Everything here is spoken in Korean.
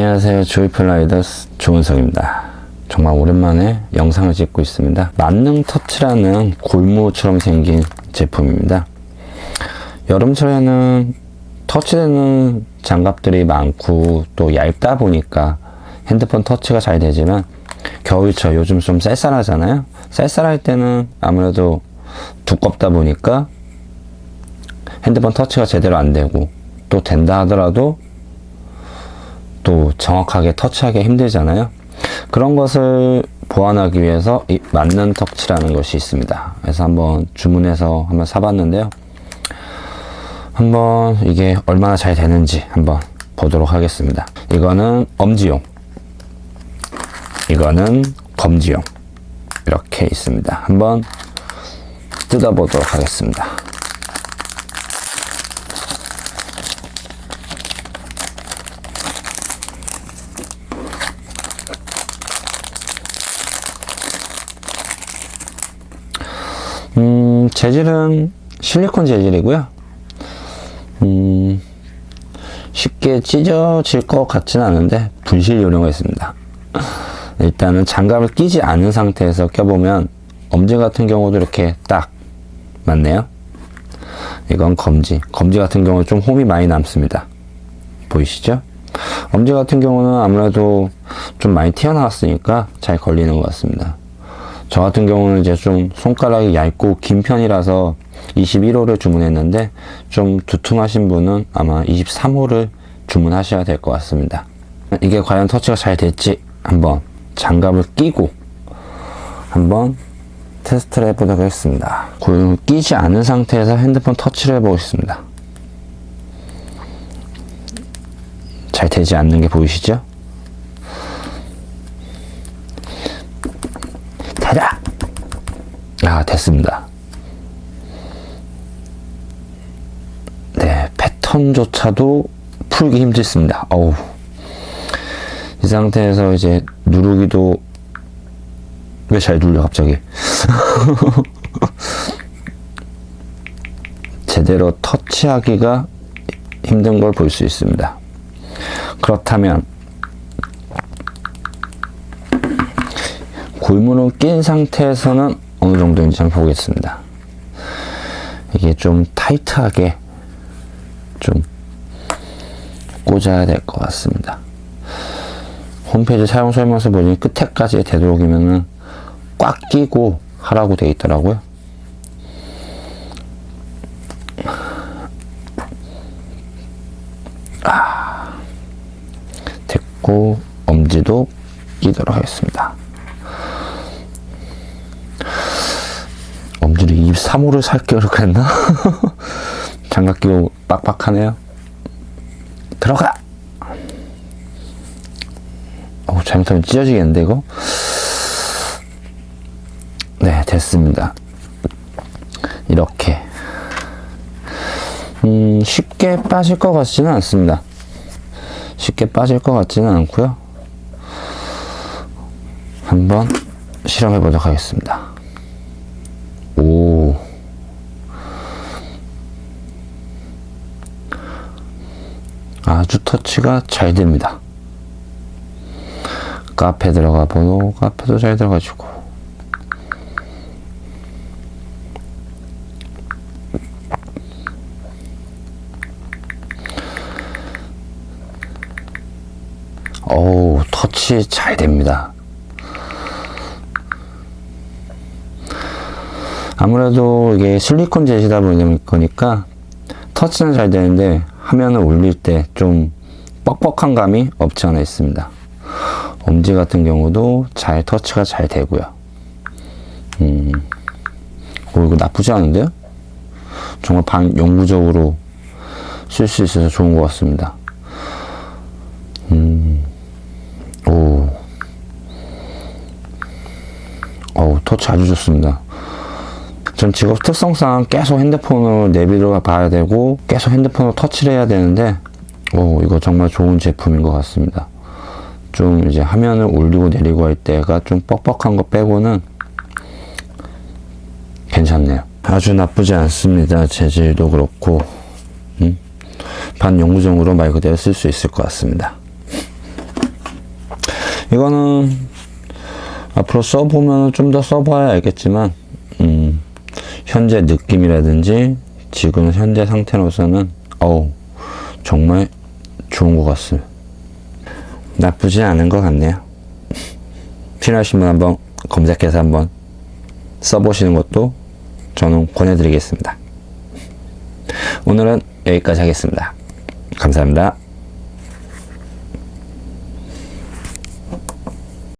안녕하세요. 조이플라이더스 조은석입니다. 정말 오랜만에 영상을 찍고 있습니다. 만능 터치라는 골무처럼 생긴 제품입니다. 여름철에는 터치되는 장갑들이 많고 또 얇다 보니까 핸드폰 터치가 잘 되지만 겨울철 요즘 좀 쌀쌀하잖아요. 쌀쌀할 때는 아무래도 두껍다 보니까 핸드폰 터치가 제대로 안 되고 또 된다 하더라도 또 정확하게 터치하기 힘들잖아요. 그런 것을 보완하기 위해서 이 맞는 터치라는 것이 있습니다. 그래서 한번 주문해서 한번 사봤는데요. 한번 이게 얼마나 잘 되는지 한번 보도록 하겠습니다. 이거는 엄지용, 이거는 검지용 이렇게 있습니다. 한번 뜯어보도록 하겠습니다. 음, 재질은 실리콘 재질이고요. 음, 쉽게 찢어질 것 같지는 않은데 분실 요령가 있습니다. 일단은 장갑을 끼지 않은 상태에서 껴보면 엄지 같은 경우도 이렇게 딱 맞네요. 이건 검지. 검지 같은 경우는 좀 홈이 많이 남습니다. 보이시죠? 엄지 같은 경우는 아무래도 좀 많이 튀어나왔으니까 잘 걸리는 것 같습니다. 저 같은 경우는 이제 좀 손가락이 얇고 긴 편이라서 21호를 주문했는데 좀 두툼하신 분은 아마 23호를 주문하셔야 될 것 같습니다. 이게 과연 터치가 잘 될지 한번 장갑을 끼고 한번 테스트를 해보도록 하겠습니다. 끼지 않은 상태에서 핸드폰 터치를 해보겠습니다. 잘 되지 않는 게 보이시죠? 되라! 아, 됐습니다. 네, 패턴조차도 풀기 힘들습니다. 어우. 이 상태에서 이제 누르기도 왜 잘 눌려 갑자기 제대로 터치하기가 힘든 걸 볼 수 있습니다. 그렇다면 골무를 낀 상태에서는 어느 정도인지 한번 보겠습니다. 이게 좀 타이트하게 좀 꽂아야 될 것 같습니다. 홈페이지 사용 설명서 보니 끝에까지 되도록이면은 꽉 끼고 하라고 되어 있더라고요. 아, 됐고 엄지도 끼도록 하겠습니다. 엄지를 23호를 살게요 그랬나? 장갑 끼고 빡빡하네요. 들어가! 어, 잘못하면 찢어지겠는데, 이거? 네, 됐습니다. 이렇게. 음, 쉽게 빠질 것 같지는 않습니다. 쉽게 빠질 것 같지는 않고요. 한번 실험해 보도록 하겠습니다. 아주 터치가 잘 됩니다. 카페 들어가 보고 카페도 잘 들어가지고 어우 터치 잘 됩니다. 아무래도 이게 실리콘 재시다 보니까 터치는 잘 되는데 화면을 올릴 때 좀 뻑뻑한 감이 없지 않아 있습니다. 엄지 같은 경우도 잘 터치가 잘 되고요. 음, 오, 이거 나쁘지 않은데요? 정말 반 영구적으로 쓸 수 있어서 좋은 것 같습니다. 음, 오, 어우, 터치 아주 좋습니다. 전 직업 특성상 계속 핸드폰을 내비로 봐야 되고 계속 핸드폰을 터치를 해야 되는데 오 이거 정말 좋은 제품인 것 같습니다. 좀 이제 화면을 올리고 내리고 할 때가 좀 뻑뻑한 거 빼고는 괜찮네요. 아주 나쁘지 않습니다. 재질도 그렇고 음? 반영구적으로 말 그대로 쓸 수 있을 것 같습니다. 이거는 앞으로 써보면 좀 더 써봐야 알겠지만, 음, 현재 느낌이라든지 지금 현재 상태로서는, 어우, 정말 좋은 것 같습니다. 나쁘지 않은 것 같네요. 필요하신 분 한번 검색해서 한번 써보시는 것도 저는 권해드리겠습니다. 오늘은 여기까지 하겠습니다. 감사합니다.